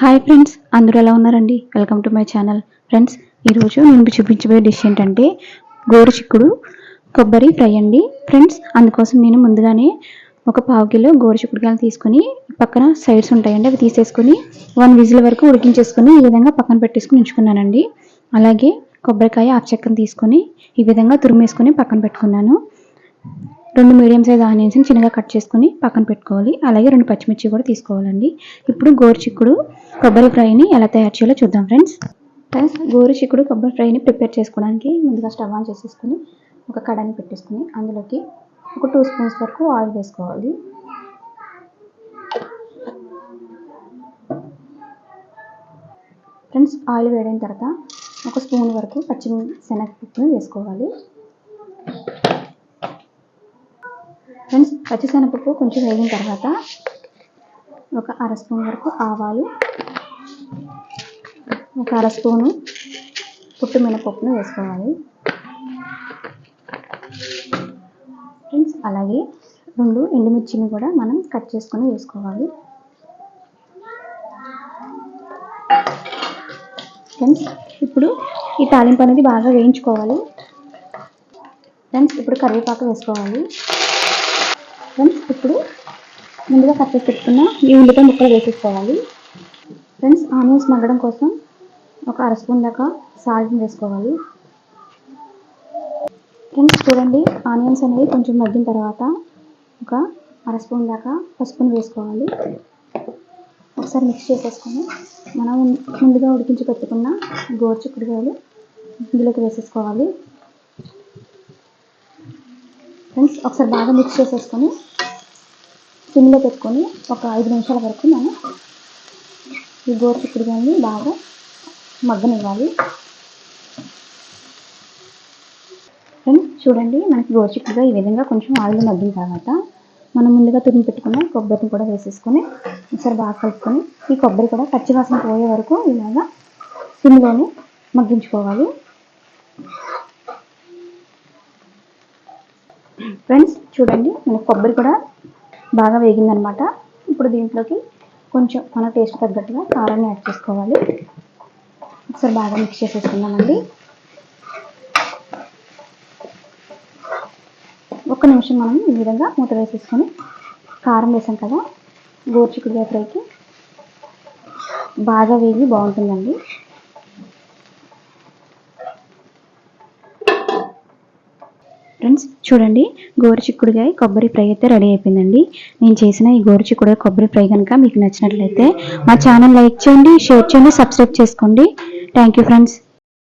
Hi friends అందరూ ఎలా ఉన్నారండి? Welcome to my channel friends ఈరోజు నేను చూపించబోయే డిష్ ఏంటంటే గోరు చిక్కుడు కొబ్బరి ఫ్రై అండి. ఫ్రెండ్స్ అందుకోసం నేను ముందుగానే ఒక పావు కిలో గోరు చిక్కుడుకాయలు తీసుకొని పక్కన సైడ్స్ ఉంటాయండి అవి తీసేసుకొని వన్ విజిల్ వరకు ఉడికించేసుకొని ఈ విధంగా పక్కన పెట్టేసుకుని ఉంచుకున్నానండి. అలాగే కొబ్బరికాయ ఆఫ్ చెక్కను తీసుకొని ఈ విధంగా తురిమేసుకొని పక్కన పెట్టుకున్నాను. రెండు మీడియం సైజ్ ఆనియన్స్ని చిన్నగా కట్ చేసుకుని పక్కన పెట్టుకోవాలి. అలాగే రెండు పచ్చిమిర్చి కూడా తీసుకోవాలండి. ఇప్పుడు గోరుచిక్కుడు కొబ్బరి ఫ్రైని ఎలా తయారు చేయాలో చూద్దాం ఫ్రెండ్స్. ఫ్రెండ్స్ గోరుచిక్కుడు కొబ్బరి ఫ్రైని ప్రిపేర్ చేసుకోవడానికి ముందుగా స్టవ్ ఆన్ చేసేసుకుని ఒక కడాయిని పెట్టేసుకుని అందులోకి ఒక టూ స్పూన్స్ వరకు ఆయిల్ వేసుకోవాలి. ఫ్రెండ్స్ ఆయిల్ వేడైన తర్వాత ఒక స్పూన్ వరకు పచ్చి శనగపప్పుని వేసుకోవాలి. ఫ్రెండ్స్ పచ్చిశనగపప్పు కొంచెం వేగిన తర్వాత ఒక అర స్పూన్ వరకు ఆవాలు ఒక అర స్పూను పుట్టు మినపప్పును వేసుకోవాలి. ఫ్రెండ్స్ అలాగే రెండు ఎండుమిర్చిని కూడా మనం కట్ చేసుకొని వేసుకోవాలి. ఫ్రెండ్స్ ఇప్పుడు ఈ తాలింపు అనేది బాగా వేయించుకోవాలి. ఫ్రెండ్స్ ఇప్పుడు కరివేపాకు వేసుకోవాలి. ఫ్రెండ్స్ ఇప్పుడు ముందుగా కట్ చేసి పెట్టుకున్న ఈ ఉల్లిపాయ ముక్కలు వేసేసుకోవాలి. ఫ్రెండ్స్ ఆనియన్స్ మగ్గడం కోసం ఒక అర స్పూన్ దాకా సాల్ట్ వేసుకోవాలి. ఫ్రెండ్స్ చూడండి ఆనియన్స్ అనేవి కొంచెం మగ్గిన తర్వాత ఒక అర స్పూన్ దాకా పసుపుని వేసుకోవాలి. ఒకసారి మిక్స్ చేసేసుకొని మనం ముందుగా ఉడికించి పెట్టుకున్న గోరు చిక్కుడుకాయలు ఇందులోకి వేసేసుకోవాలి. ఫ్రెండ్స్ ఒకసారి బాగా మిక్స్ చేసేసుకొని సిమ్లో పెట్టుకొని ఒక ఐదు నిమిషాల వరకు మనం ఈ గోరు చిక్కుడుకాయని బాగా మగ్గనివ్వాలి. ఫ్రెండ్స్ చూడండి మనకి గోరుచిక్కుడుగా ఈ విధంగా కొంచెం ఆయిల్ మగ్గిన తర్వాత మనం ముందుగా తురిమి పెట్టుకున్న కొబ్బరిని కూడా వేసేసుకొని ఒకసారి బాగా కలుపుకొని ఈ కొబ్బరి కూడా పచ్చి వాసన పోయే వరకు ఇలాగా సిమ్లోనే మగ్గించుకోవాలి. ఫ్రెండ్స్ చూడండి మనకు కొబ్బరి కూడా బాగా వేగిందనమాట. ఇప్పుడు దీంట్లోకి కొంచెం మన టేస్ట్ తగ్గట్టుగా కారాన్ని యాడ్ చేసుకోవాలి. ఒకసారి బాగా మిక్స్ చేసేసుకుందామండి. ఒక్క నిమిషం మనం ఈ విధంగా మూత వేసేసుకొని కారం వేసాం కదా గోర్చికుడుగా ఫ్రైకి బాగా వేగి బాగుంటుందండి. ఫ్రెండ్స్ చూడండి గోరు చిక్కుడుకాయ కొబ్బరి ఫ్రై అయితే రెడీ అయిపోయిందండి. నేను చేసిన ఈ గోరు చిక్కుడుకాయ కొబ్బరి ఫ్రై కనుక మీకు నచ్చినట్లయితే మా ఛానల్ లైక్ చేయండి షేర్ చేయండి సబ్స్క్రైబ్ చేసుకోండి. Thank you friends